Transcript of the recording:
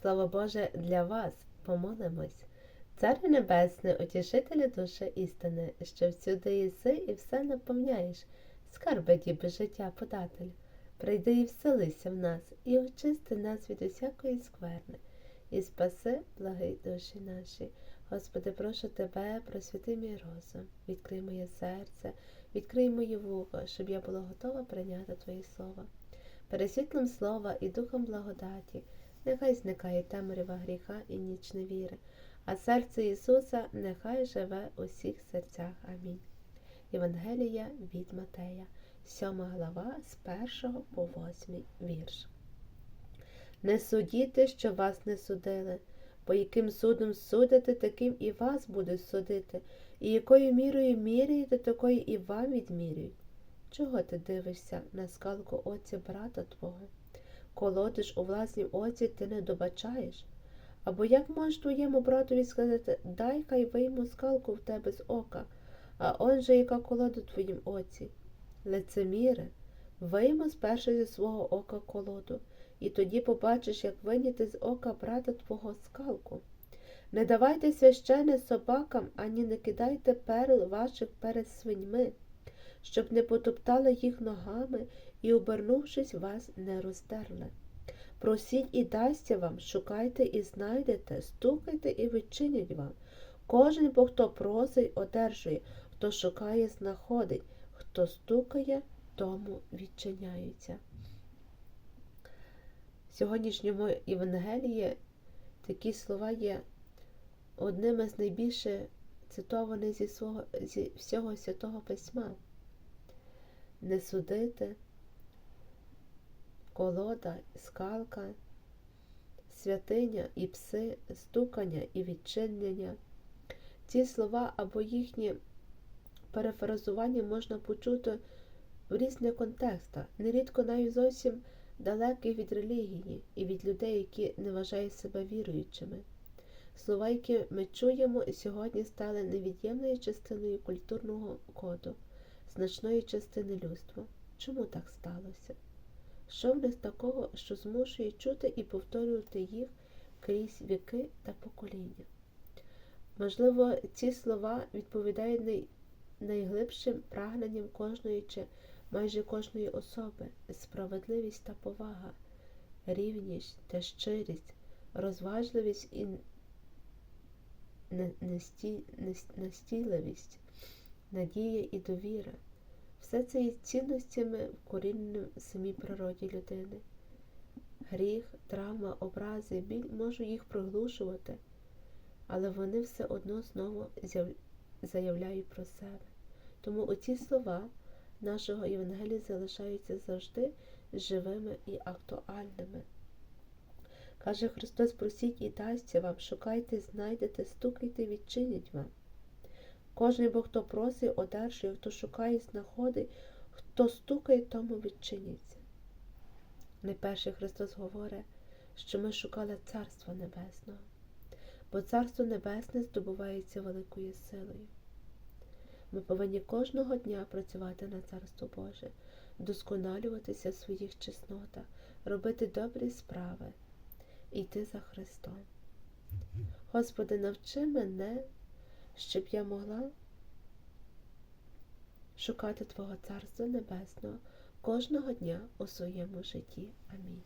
Слово Боже для вас, помолимось. Царю Небесний, утішителю душі істини, що всюди єси і все наповняєш, скарби діби життя податель. Прийди і вселися в нас, і очисти нас від усякої скверни, і спаси, благий душі наші. Господи, прошу Тебе, просвіти мій розум, відкрий моє серце, відкрий моє вухо, щоб я була готова прийняти Твоє Слово. Пересвітлом слова і духом благодаті, нехай зникає темрява гріха і ніч невіри, а серце Ісуса нехай живе у всіх серцях. Амінь. Євангелія від Матея, 7 глава з 1 по 8 вірш. Не судіте, що вас не судили, бо яким судом судите, таким і вас будуть судити, і якою мірою міряєте, такою і вам відмірюють. Чого ти дивишся на скалку оці брата твого? Колодиш у власній оці ти не добачаєш? Або як можеш твоєму братові сказати, дай хай вийму скалку в тебе з ока, а он же яка колода твоїм оці? Лицеміре, виймо спершу зі свого ока колоду, і тоді побачиш, як виняти з ока брата твого скалку. Не давайте священе собакам, ані не кидайте перл ваших перед свиньми, щоб не потоптали їх ногами і, обернувшись, вас не роздерли. Просіть і дасться вам, шукайте і знайдете, стукайте і відчинять вам. Кожен, бо хто просить, одержує, хто шукає, знаходить, хто стукає, тому відчиняється. В сьогоднішньому Євангелії такі слова є одними з найбільше цитованих зі, свого, зі всього Святого Письма. Не судити, колода, скалка, святиня і пси, стукання і відчинення. Ці слова або їхні перефразування можна почути в різних контекстах, нерідко навіть зовсім далеких від релігії і від людей, які не вважають себе віруючими. Слова, які ми чуємо, сьогодні стали невід'ємною частиною культурного коду, значної частини людства. Чому так сталося? Що в них такого, що змушує чути і повторювати їх крізь віки та покоління? Можливо, ці слова відповідають най... найглибшим прагненням кожної чи майже кожної особи, справедливість та повага, рівність та щирість, розважливість і настійливість, надія і довіра. Все це є цінностями вкоріненим в самій природі людини. Гріх, травма, образи, біль можуть їх приглушувати, але вони все одно знову заявляють про себе. Тому оці слова нашого Євангелія залишаються завжди живими і актуальними. Каже Христос, просіть і дасться вам, шукайте, знайдете, стукайте, відчинять вам. Кожен бо хто просить, одержує, хто шукає, знаходить, хто стукає, тому відчиняться. Найперше Христос говорить, що ми шукали Царство Небесного, бо Царство Небесне здобувається великою силою. Ми повинні кожного дня працювати на Царство Боже, вдосконалюватися в своїх чеснотах, робити добрі справи йти за Христом. Господи, навчи мене, щоб я могла шукати Твого Царства Небесного кожного дня у своєму житті. Амінь.